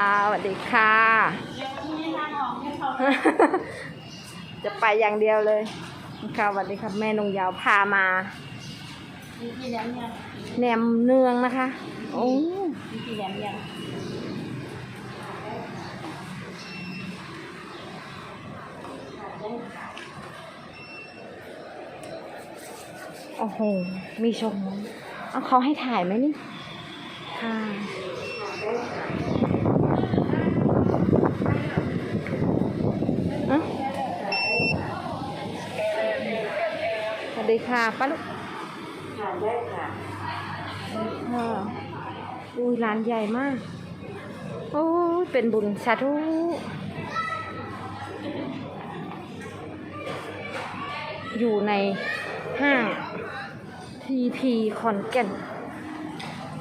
ค่ะสวัสดีค่ะ จะไปอย่างเดียวเลยค่ะสวัสดีครับแม่นงยาวพามาแหนมเนืองนะคะ โอ้กี่แหนมยังโอ้โห มีชม เอาเขาให้ถ่ายไหมนี่ ค่ะอะ สวัสดีค่ะป้าลูกทานได้ค่ะค่ะอุ้ยร้านใหญ่มาก โอ้ยเป็นบุญสาธุอยู่ในห้างทีพีคอนแก่น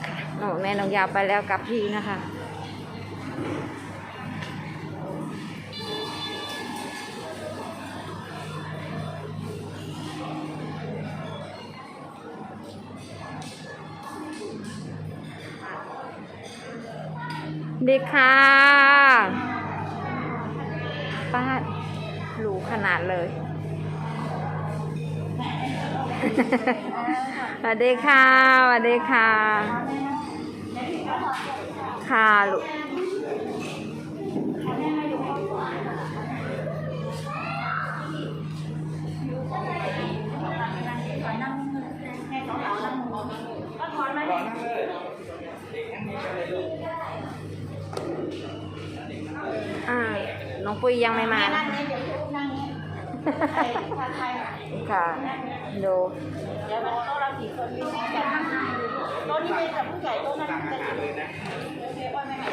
ค่ะน้องแม่น้องยาวไปแล้วกับพี่นะคะ ด็กค่ะป้าหรูขนาดเลยสวัสดีค่ะสวัสดีค่ะ ค่ะลูก น้องปุ้ยยังไม่มานะนี่เดี๋ยวลูกนั่งนี้ใครถ้าใครค่ะดูเดี๋ยวมันโต๊ะเราสี่คนมีแต่นั่งโต๊ะนี้เป็นกับผู้ใหญ่โต๊ะนั้นจะโอเคว่าไม่ไหน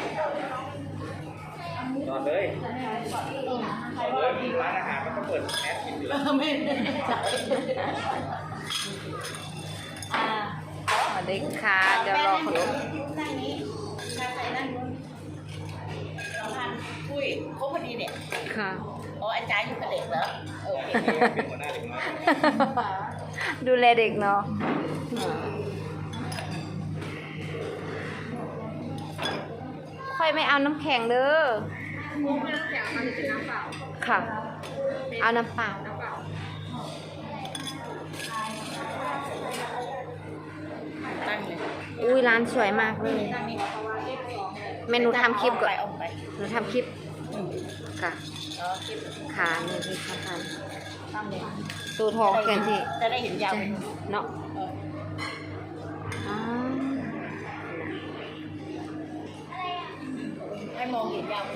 นอนเลยนอนเลยมีร้านอาหารมันก็เปิดแอปกินอยู่แล้วไม่ได้ใจอ่าสวัสดีค่ะเดี๋ยวรอคน นอุ้ยครบพอดีเนี่ยค่ะ อ๋ออาจารย์อยู่กับเด็กเหรอโอเคเป็นหัวหน้าเด็กน้อยดูแลเด็กเนาะค่อยไม่เอาน้ำแข็งเด้อค่ะ เอาน้ำเปล่าตั้งเลยอุ้ยร้านสวยมากเลยตั้งนี่เมนูทำคลิปก่อนเอาไปหนูทำคลิปอืม ค่ะอ๋อคลิปค่ะนี่ที่ทำทตั้งเลยำตัวทองเกินที่จะได้เห็นยาวจะไปเนาะเอออ๋อให้มองเห็นยาวไป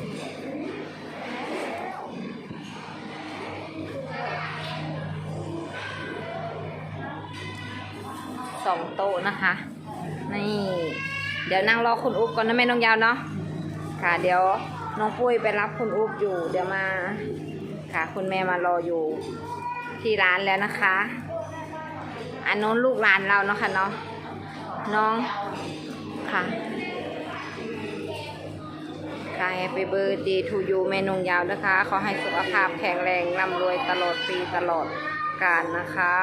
สองโต๊ะนะคะ นี่ เดี๋ยวนั่งรอคุณอุ๊บก่อนนะแม่น้องยาวเนาะ ค่ะเดี๋ยว น้องปุ้ยไปรับคุณอุ๊บอยู่ เดี๋ยวมาค่ะ คุณแม่มารออยู่ที่ร้านแล้วนะคะ อันโน้นลูกหลานเราเนาะค่ะเนาะน้องค่ะค่ะ Happy birthday to you แม่นงยาวนะคะ ขอให้สุขภาพแข็งแรงร่ำรวยตลอดปีตลอดกาลนะคะ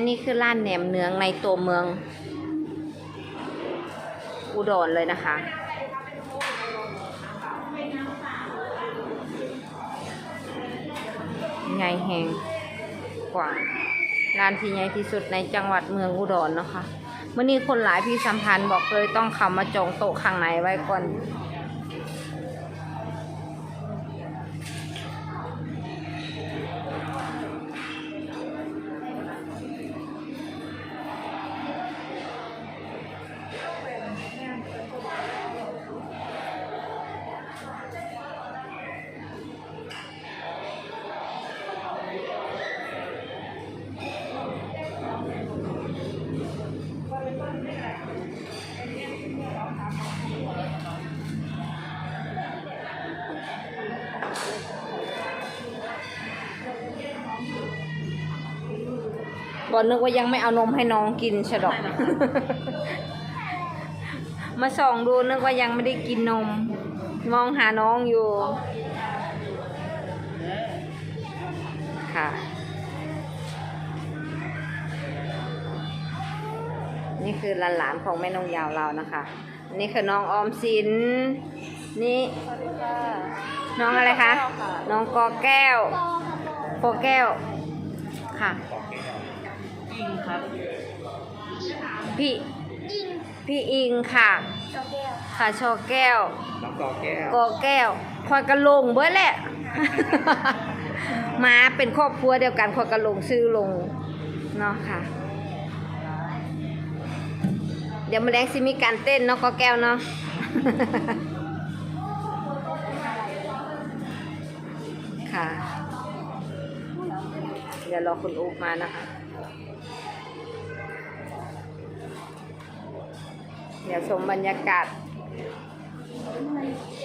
นนี้คือร้านแหนมเนืองในตัวเมือง อุดรเลยนะคะ ใหญ่แหงกว่าร้านที่ใหญ่ที่สุดในจังหวัดเมืองอุดรเนาะคะเมื่อนี้คนหลายพี่สัมพันธ์บอกเลยต้องเข้ามาจองโต๊ะข้างในไว้ก่อน บอกนึกว่ายังไม่เอานมให้น้องกินฉะดอก มาส่องดูนึกว่ายังไม่ได้กินนม มองหาน้องอยู่ ค่ะ นี่คือหลานๆของแม่นงยาวเรานะคะ นี่คือน้องออมสิน นี่สวัสดีค่ะน้องอะไรคะ น้องกอแก้วกอแก้วค่ะ อิงครับ พี่พี่อิงค่ะค่ะชอแก้วน้องกอแก้วกอแก้วคอยกระลงเบิดแหละ มาเป็นครอบครัวเดียวกันคอยกระลงซื้อลงเนาะค่ะ เดี๋ยวมาแรงซิมีการเต้นเนาะกอแก้วเนาะค่ะ เดี๋ยวรอคุณอุ๊บมานะคะ ดี๋ยวชมบรรยากาศ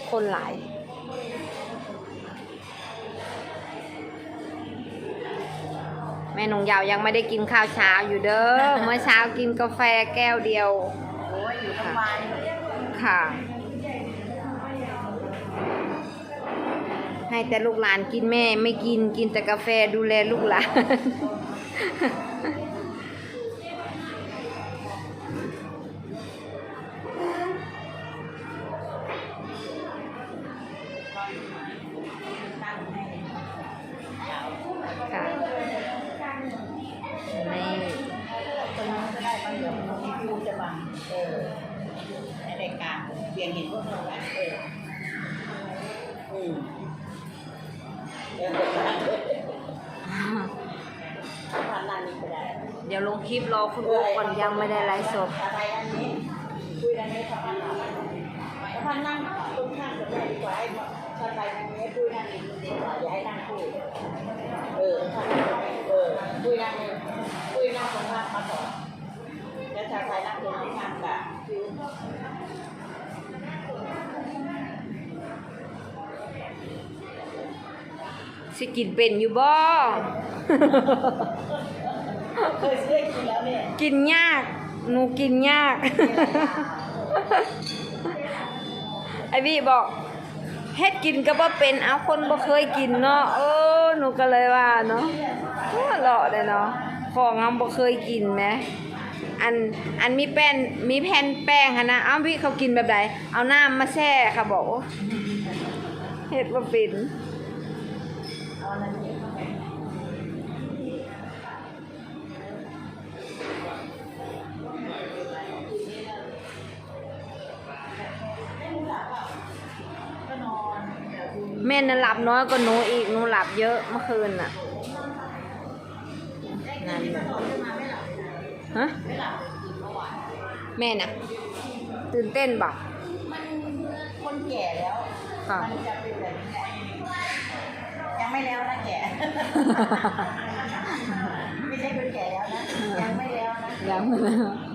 คนหลายแม่นงยาวยังไม่ได้กินข้าวเช้าอยู่เด้อ เมื่อเช้ากินกาแฟแก้วเดียวโอ้ยอยู่ทั้งวันค่ะ ให้แต่ลูกหลานกินแม่ไม่กินกินแต่กาแฟดูแลลูกหลาน คิวจะบังเออในรายการเปลี่ยนเห็นพวกเราแล้วเอออืมเออผ่านนานนี้ก็ได้เดี๋ยวลงคลิปรอคุณโอ๊คก่อนยังไม่ได้ไลฟ์สด อะไรอันนี้ สิกินเป็นอยู่บ่ เคยซื้อกินแล้วเนี่ยกินยาก หนูกินยาก ไอพี่บอกเฮ็ดกินก็บ่เป็นเอาคนบ่เคยกินเนาะเออหนูก็เลยว่าเนาะหัวเลาะเลยเนาะของเฮาบ่เคยกินแหมอันอันมีแป้นมีแผ่นแป้งหั่นนะเอ้าพี่เขากินแบบใดเอาน้ำมาแช่ค่ะบอกโอ้เฮ็ดบ่เป็น แต่ดูแม่น่ะหลับน้อยกว่าหนูอีกหนูหลับเยอะเมื่อคืนน่ะนั่นแหละนอนขึ้นมาไม่หลับเลยนะฮะไม่หลับเลยจริงเมื่อวานแม่น่ะ ตื่นเต้นบ่มันคนแก่แล้วค่ะมันจะเป็นแบบนี้แหละยัง ไม่แล้วนะแก่ไม่ใช่คนแก่แล้วนะยังไม่แล้วนะยังไม่แล้ว